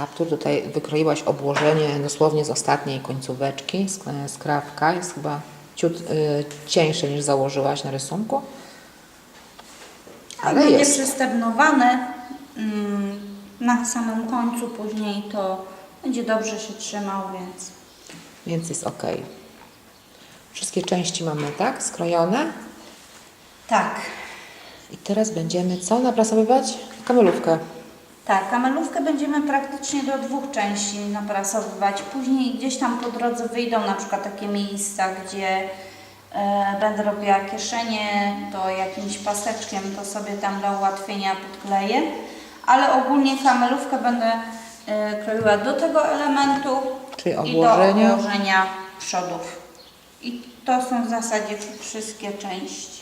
kaptur. Tutaj wykroiłaś obłożenie dosłownie z ostatniej końcóweczki. Sk- Skrawka jest chyba ciut y, cieńsze niż założyłaś na rysunku. Ale Będzie jest. przystebnowane mm, na samym końcu, później to będzie dobrze się trzymał, więc Więc jest ok. Wszystkie części mamy, tak? Skrojone. tak. I teraz będziemy co naprasowywać? Kamelówkę. Tak, kamelówkę będziemy praktycznie do dwóch części naprasowywać. Później gdzieś tam po drodze wyjdą na przykład takie miejsca, gdzie e, będę robiła kieszenie, to jakimś paseczkiem to sobie tam dla ułatwienia podkleję. Ale ogólnie kamelówkę będę e, kroiła do tego elementu Czyli i do obłożenia. obłożenia przodów. I to są w zasadzie wszystkie części.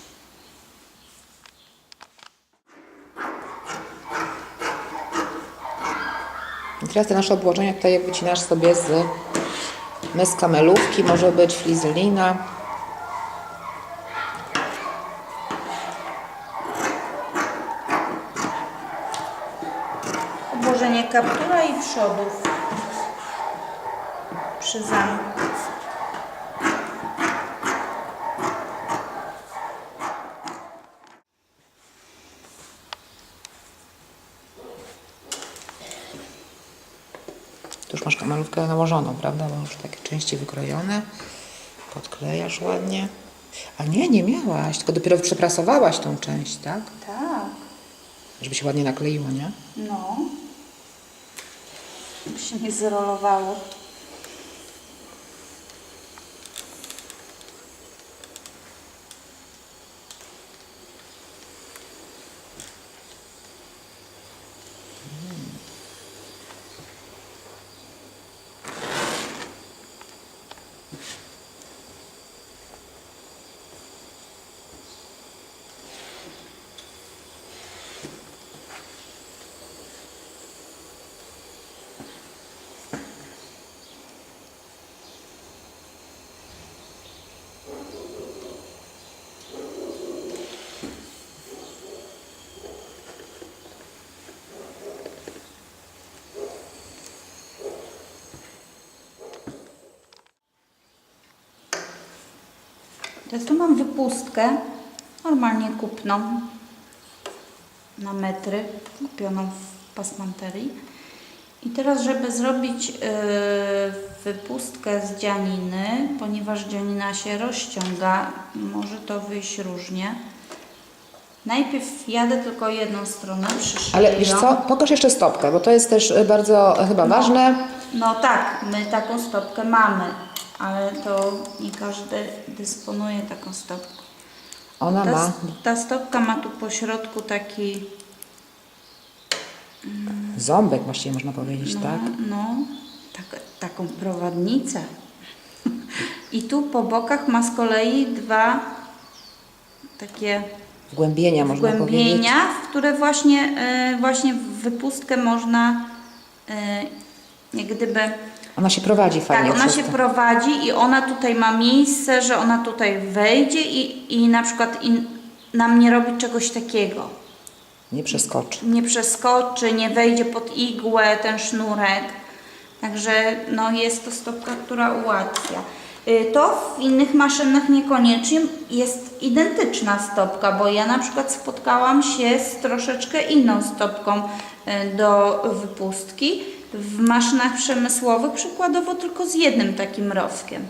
I teraz te nasze obłożenia tutaj wycinasz sobie z my z kamelówki, może być flizelina. Obłożenie kaptura i przodów przy zamku. Kamelówkę nałożoną, prawda? Bo już takie części wykrojone. Podklejasz ładnie. A nie, nie miałaś, tylko dopiero przeprasowałaś tą część, tak? Tak, Żeby się ładnie nakleiło, nie? no. By się nie zrolowało. To tu mam wypustkę, normalnie kupną, na metry, kupioną w pasmanterii. I teraz, żeby zrobić yy, wypustkę z dzianiny, ponieważ dzianina się rozciąga, może to wyjść różnie. Najpierw jadę tylko jedną stronę, przyszyję Ale wiesz co, pokaż jeszcze stopkę, bo to jest też bardzo chyba ważne. No tak, my taką stopkę mamy, ale to nie każdy dysponuje taką stopką. Ona Ta, ma ta stopka ma tu po środku taki, ząbek właściwie można powiedzieć, no, tak? no tak, taką prowadnicę. I tu po bokach ma z kolei dwa takie Wgłębienia można powiedzieć. wgłębienia, w które właśnie, e, właśnie w wypustkę można e, jak gdyby Ona się prowadzi fajnie Tak, ona się to. prowadzi i ona tutaj ma miejsce, że ona tutaj wejdzie i, i na przykład in, nam nie robi czegoś takiego. Nie przeskoczy. Nie przeskoczy, nie wejdzie pod igłę ten sznurek. Także no, jest to stopka, która ułatwia. Y, To w innych maszynach niekoniecznie jest identyczna stopka, bo ja na przykład spotkałam się z troszeczkę inną stopką y, do wypustki. W maszynach przemysłowych przykładowo tylko z jednym takim rowkiem.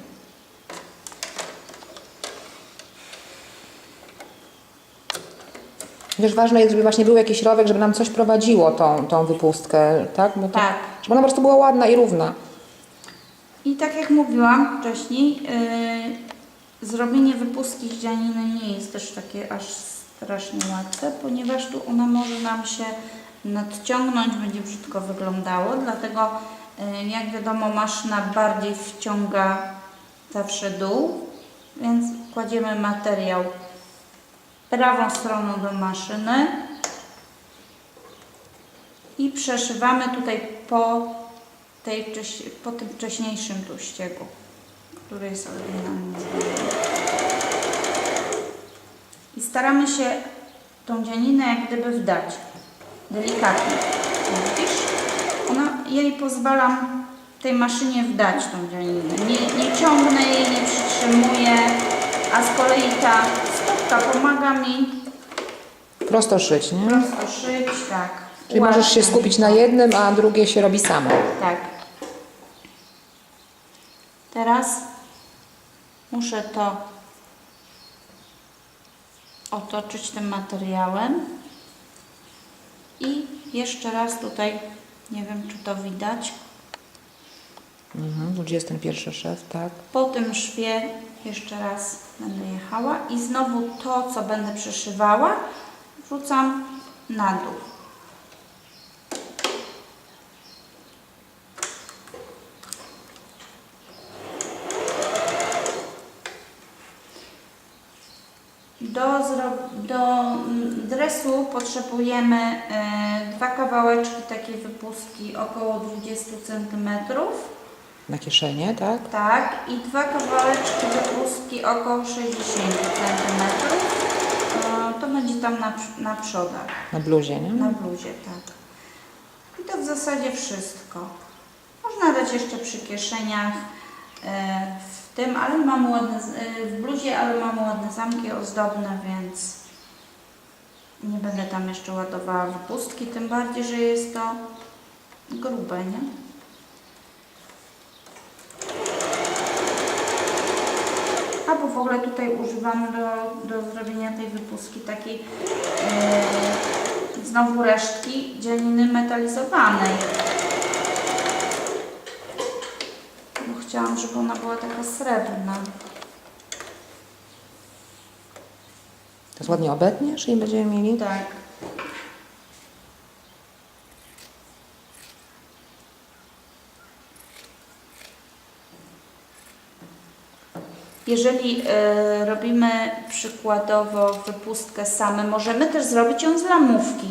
Wiesz, ważne jest, żeby właśnie był jakiś rowek, żeby nam coś prowadziło tą, tą wypustkę, tak? Bo to, Tak. Żeby ona po prostu była ładna i równa. I tak jak mówiłam wcześniej, yy, zrobienie wypustki z dzianiny nie jest też takie aż strasznie łatwe, ponieważ tu ona może nam się nadciągnąć, będzie brzydko wyglądało, dlatego yy, jak wiadomo maszyna bardziej wciąga zawsze dół, więc kładziemy materiał prawą stroną do maszyny i przeszywamy tutaj po tej, po tym wcześniejszym tu ściegu, który jest oryginalnie zrobiony. I staramy się tą dzianinę jak gdyby wdać, delikatnie. Widzisz? Ona jej pozwalam tej maszynie wdać tą dzianinę. Nie, nie ciągnę jej, nie przytrzymuję, a z kolei ta stopka pomaga mi Prosto szyć, nie? prosto szyć, tak. Czyli możesz się skupić na jednym, a drugie się robi samo. Tak. Teraz muszę to otoczyć tym materiałem i jeszcze raz tutaj, nie wiem czy to widać, Mhm, 21 szef, tak. po tym szwie jeszcze raz będę jechała i znowu to, co będę przeszywała, wrzucam na dół. Do, do mm, dresu potrzebujemy e, dwa kawałeczki takiej wypustki około 20 cm. Na kieszenie, tak? Tak, i dwa kawałeczki wypustki około 60 cm. To będzie tam na, na przodach, Na bluzie, nie? na bluzie, tak. I to w zasadzie wszystko. Można dać jeszcze przy kieszeniach e, tym, ale mam ładne, e, w bluzie, ale mam ładne zamki ozdobne, więc nie będę tam jeszcze ładowała wypustki, tym bardziej, że jest to grube, nie? Albo w ogóle tutaj używamy do, do zrobienia tej wypustki takiej e, znowu resztki dzieliny metalizowanej. Bo chciałam, żeby ona była taka srebrna. To ładnie obetniesz i będziemy mieli. Tak. Jeżeli e, robimy przykładowo wypustkę same, możemy też zrobić ją z lamówki.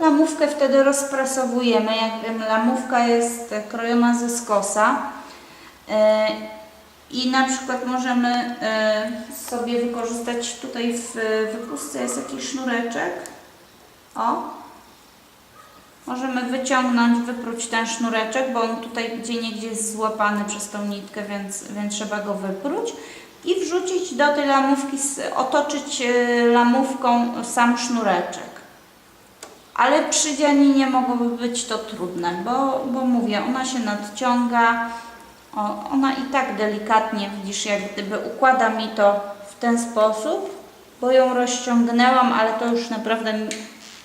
Lamówkę wtedy rozprasowujemy. Jak wiem, lamówka jest krojona ze skosa. E, I na przykład możemy e, sobie wykorzystać tutaj w wypustce jest jakiś sznureczek. O. Możemy wyciągnąć, wypróć ten sznureczek, bo on tutaj gdzie niegdzie jest złapany przez tą nitkę, więc, więc trzeba go wypróć. I wrzucić do tej lamówki, otoczyć e, lamówką sam sznureczek. Ale przy dzianinie mogłoby być to trudne, bo, bo mówię, ona się nadciąga, o, ona i tak delikatnie, widzisz, jak gdyby układa mi to w ten sposób, bo ją rozciągnęłam, ale to już naprawdę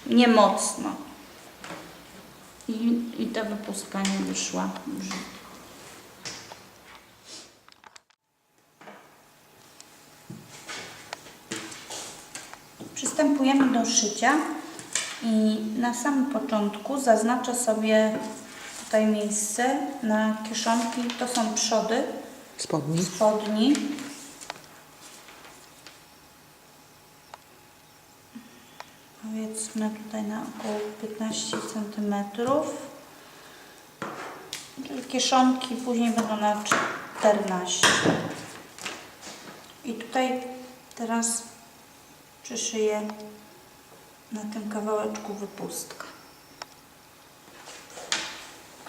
nie mocno. I, I ta wypustka nie wyszła brzydko. Przystępujemy do szycia i na samym początku zaznaczę sobie tutaj miejsce na kieszonki, to są przody Spodni. spodni. Powiedzmy tutaj na około 15 cm. Kieszonki później będą na 14. I tutaj teraz przyszyję na tym kawałeczku wypustkę,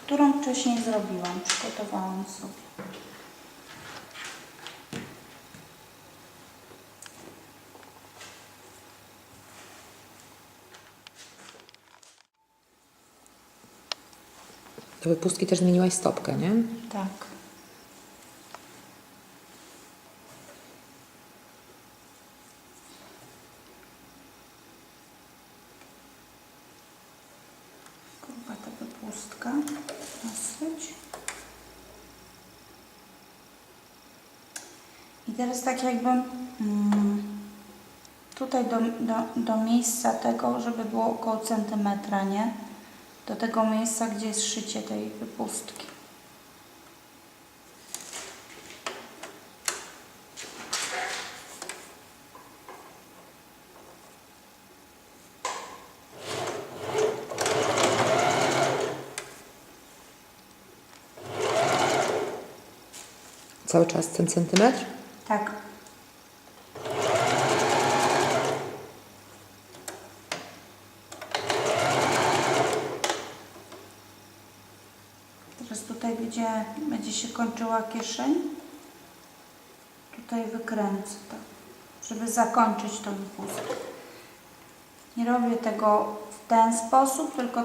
którą wcześniej zrobiłam, przygotowałam sobie. Do wypustki też zmieniłaś stopkę, nie? Tak. Gruba ta wypustka. Dosyć. I teraz tak jakby mm, tutaj do, do, do miejsca tego, żeby było około centymetra, nie? Do tego miejsca, gdzie jest szycie tej wypustki. Cały czas ten centymetr? Tak. Tutaj gdzie będzie się kończyła kieszeń, tutaj wykręcę to, żeby zakończyć tą pustkę. Nie robię tego w ten sposób, tylko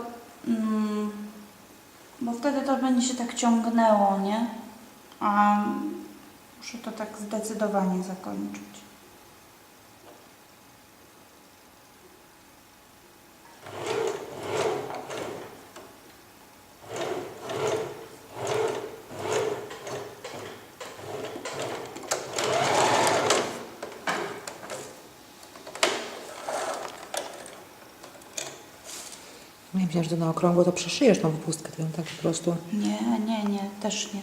mm, bo wtedy to będzie się tak ciągnęło, nie? A muszę to tak zdecydowanie zakończyć. To na okrągło to przeszyjesz tą wypustkę, to ją tak po prostu... Nie, nie, nie, też nie.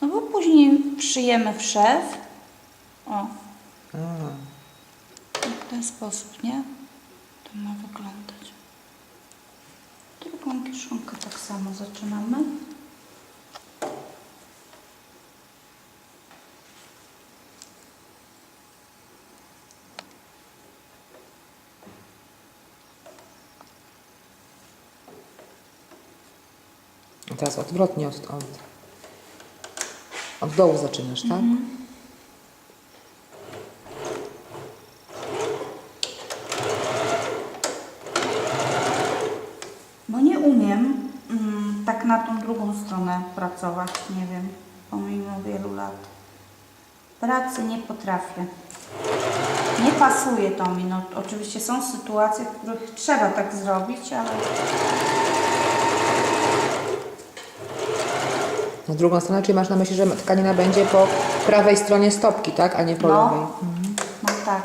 No bo później przyjemy wszew. O, A, w ten sposób, nie? To ma wyglądać. Drugą kieszonkę tak samo zaczynamy. Teraz odwrotnie od, od, od dołu zaczynasz, tak? Bo nie umiem mm, tak na tą drugą stronę pracować, nie wiem, pomimo wielu lat. Pracy nie potrafię. Nie pasuje to mi. No, oczywiście są sytuacje, w których trzeba tak zrobić, ale Na drugą stronę, czyli masz na myśli, że tkanina będzie po prawej stronie stopki, tak? A nie po No. lewej. no tak.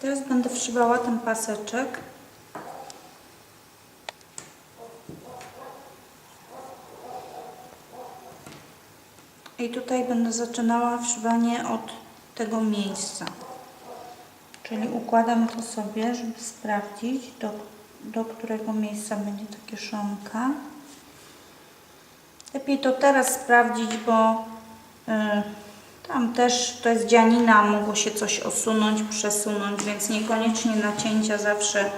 Teraz będę wszywała ten paseczek. I tutaj będę zaczynała wszywanie od tego miejsca. Czyli układam to sobie, żeby sprawdzić, do, do którego miejsca będzie ta kieszonka. Lepiej to teraz sprawdzić, bo y, tam też to jest dzianina, mogło się coś osunąć, przesunąć, więc niekoniecznie nacięcia zawsze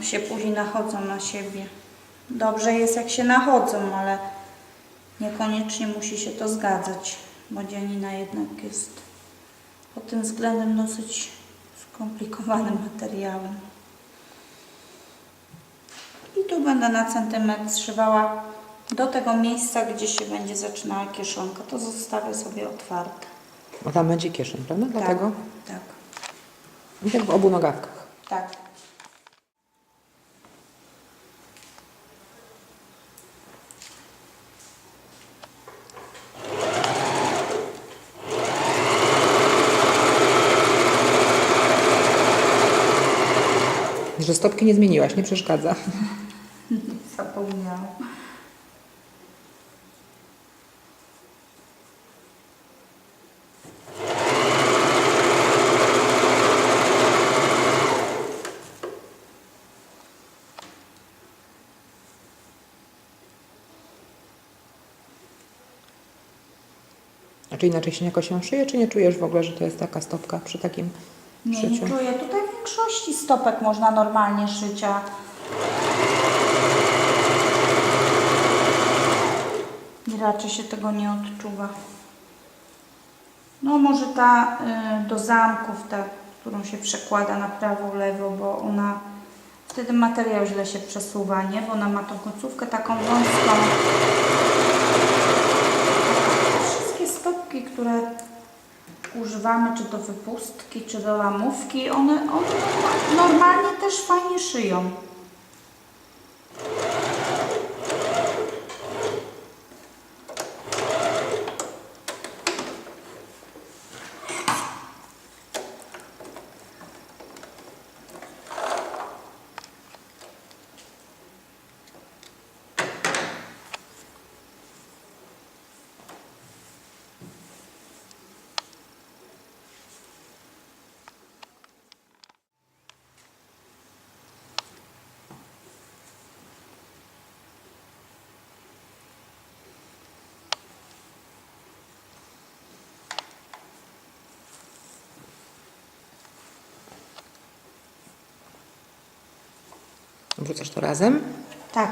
y, się później nachodzą na siebie. Dobrze jest jak się nachodzą, ale Niekoniecznie musi się to zgadzać, bo dzianina jednak jest pod tym względem dosyć skomplikowanym materiałem. I tu będę na centymetr zszywała do tego miejsca, gdzie się będzie zaczynała kieszonka. To zostawię sobie otwarte. A tam będzie kieszeń, prawda? Dlatego? Tak, I tak w obu nogawkach. tak. Że stopki nie zmieniłaś, nie przeszkadza. Zapomniałam. A czy inaczej się jakoś ją szyje, czy nie czujesz w ogóle, że to jest taka stopka przy takim Nie, nie szyciu? czuję. Tutaj większości stopek można normalnie szyć, a raczej się tego nie odczuwa. No może ta y, do zamków, ta, którą się przekłada na prawo, lewo, bo ona wtedy materiał źle się przesuwa, nie? Bo ona ma tą końcówkę taką wąską. Wszystkie stopki, które używamy, czy do wypustki, czy do lamówki, one, one normalnie też fajnie szyją. Wrzucasz to razem? Tak.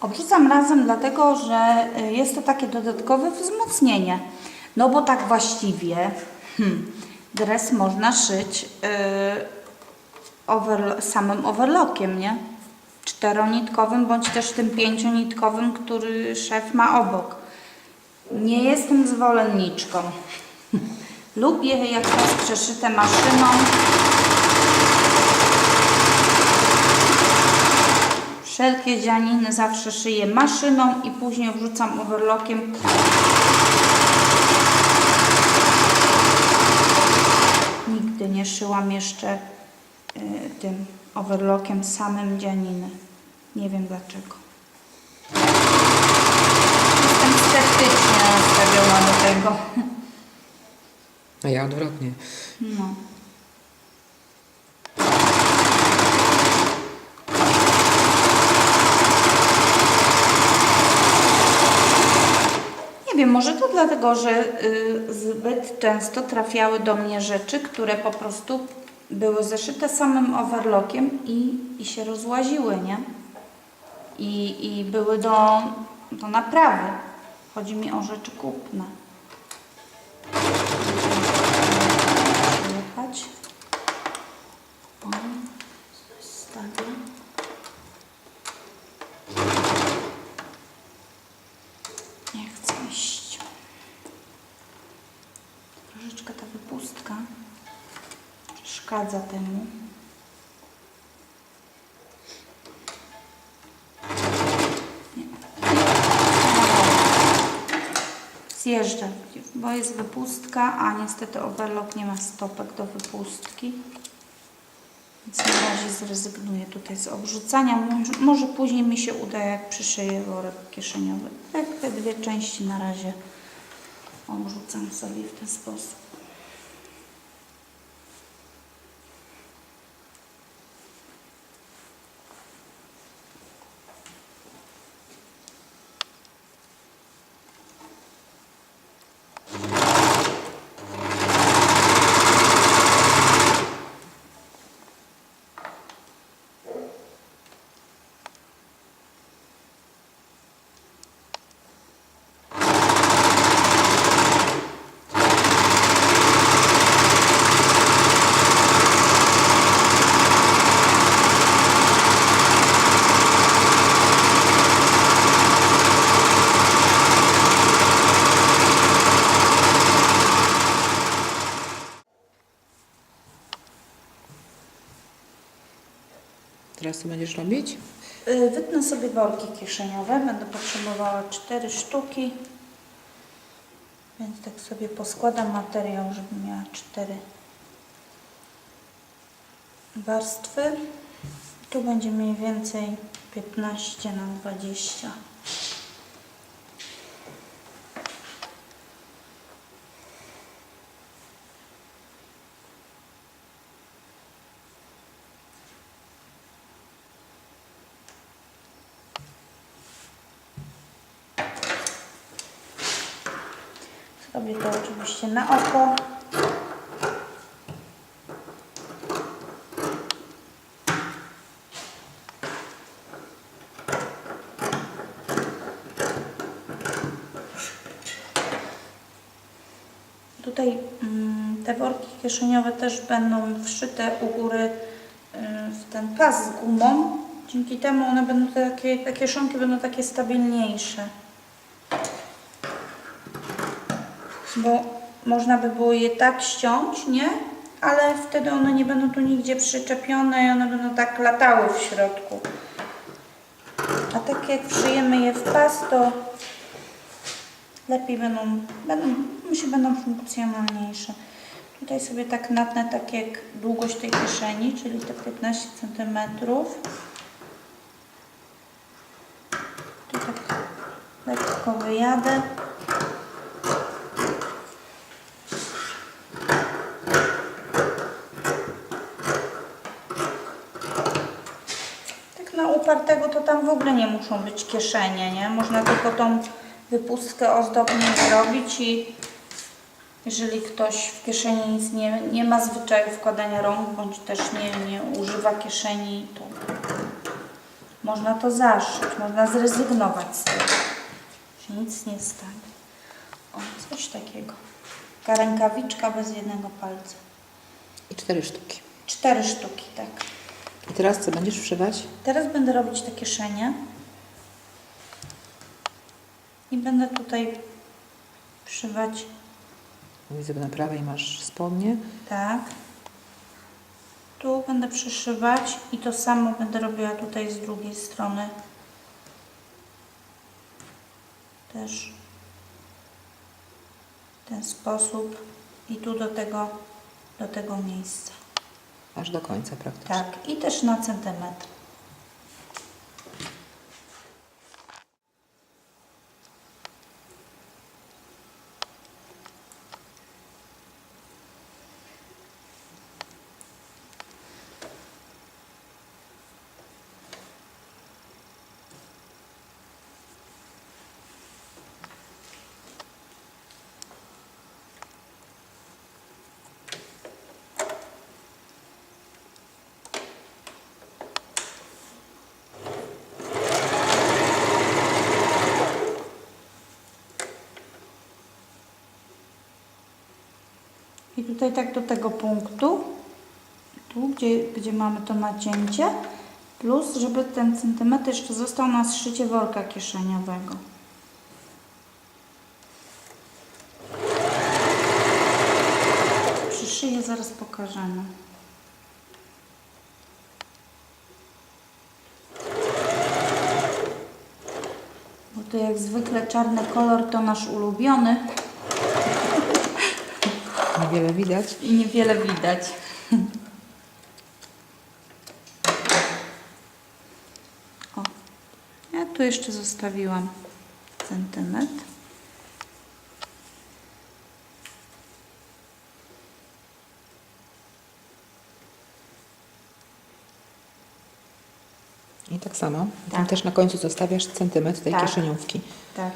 Obrzucam razem dlatego, że y, jest to takie dodatkowe wzmocnienie. No bo tak właściwie hmm, dres można szyć yy, samym overlockiem, nie? Czteronitkowym bądź też tym pięcionitkowym, który szef ma obok. Nie jestem zwolenniczką. Lubię jak to jest przeszyte maszyną. Wszelkie dzianiny zawsze szyję maszyną i później wrzucam overlockiem. Nigdy nie szyłam jeszcze y, tym overlockiem samym dzianiny. Nie wiem dlaczego. Jestem sceptycznie nastawiona do tego. A ja odwrotnie. No. Nie wiem, może to dlatego, że y, zbyt często trafiały do mnie rzeczy, które po prostu były zeszyte samym overlockiem i, i się rozłaziły, nie? I, i były do, do naprawy. Chodzi mi o rzeczy kupne. Jechać. O, coś stawię. Nie chcę iść. Troszeczkę ta wypustka przeszkadza temu. Zjeżdża, bo jest wypustka, a niestety overlock nie ma stopek do wypustki. Więc na razie zrezygnuję tutaj z obrzucania. Może później mi się uda, jak przyszyję worek kieszeniowy. Tak, te dwie części na razie obrzucam sobie w ten sposób. Będziesz robić? Y, Wytnę sobie worki kieszeniowe. Będę potrzebowała cztery sztuki. Więc tak sobie poskładam materiał, żeby miała cztery warstwy. Tu będzie mniej więcej 15 na 20. Zrobię to oczywiście na oko. Tutaj mm, te worki kieszeniowe też będą wszyte u góry y, w ten pas z gumą. Dzięki temu one będą takie, te kieszonki będą takie stabilniejsze. Bo można by było je tak ściąć, nie? Ale wtedy one nie będą tu nigdzie przyczepione i one będą tak latały w środku. A tak jak wszyjemy je w pas, to lepiej będą, będą myślę, będą funkcjonalniejsze. Tutaj sobie tak natnę tak jak długość tej kieszeni, czyli te 15 cm. Tu tak lekko wyjadę. Upartego to tam w ogóle nie muszą być kieszenie, nie? Można tylko tą wypustkę ozdobnie zrobić i jeżeli ktoś w kieszeni nic nie, nie ma zwyczaju wkładania rąk, bądź też nie, nie używa kieszeni, to można to zaszyć, można zrezygnować z tego. Się nic nie stanie. O, coś takiego. Taka rękawiczka bez jednego palca. I cztery sztuki. Cztery sztuki, tak. I teraz co będziesz wszywać? Teraz będę robić te kieszenie. I będę tutaj przyszywać Widzę, że na prawej masz spodnie. tak. Tu będę przyszywać i to samo będę robiła tutaj z drugiej strony. Też w ten sposób i tu do tego, do tego miejsca. Aż do końca praktycznie. Tak, i też na centymetr. I tutaj tak do tego punktu, tu gdzie, gdzie mamy to nacięcie, plus żeby ten centymetr jeszcze został na zszycie worka kieszeniowego. Przyszyję, zaraz pokażemy. Bo to jak zwykle czarny kolor to nasz ulubiony Niewiele widać. i niewiele widać. O, ja tu jeszcze zostawiłam centymetr. I tak samo. Tam Tak. też na końcu zostawiasz centymetr tej Tak. kieszeniówki. Tak.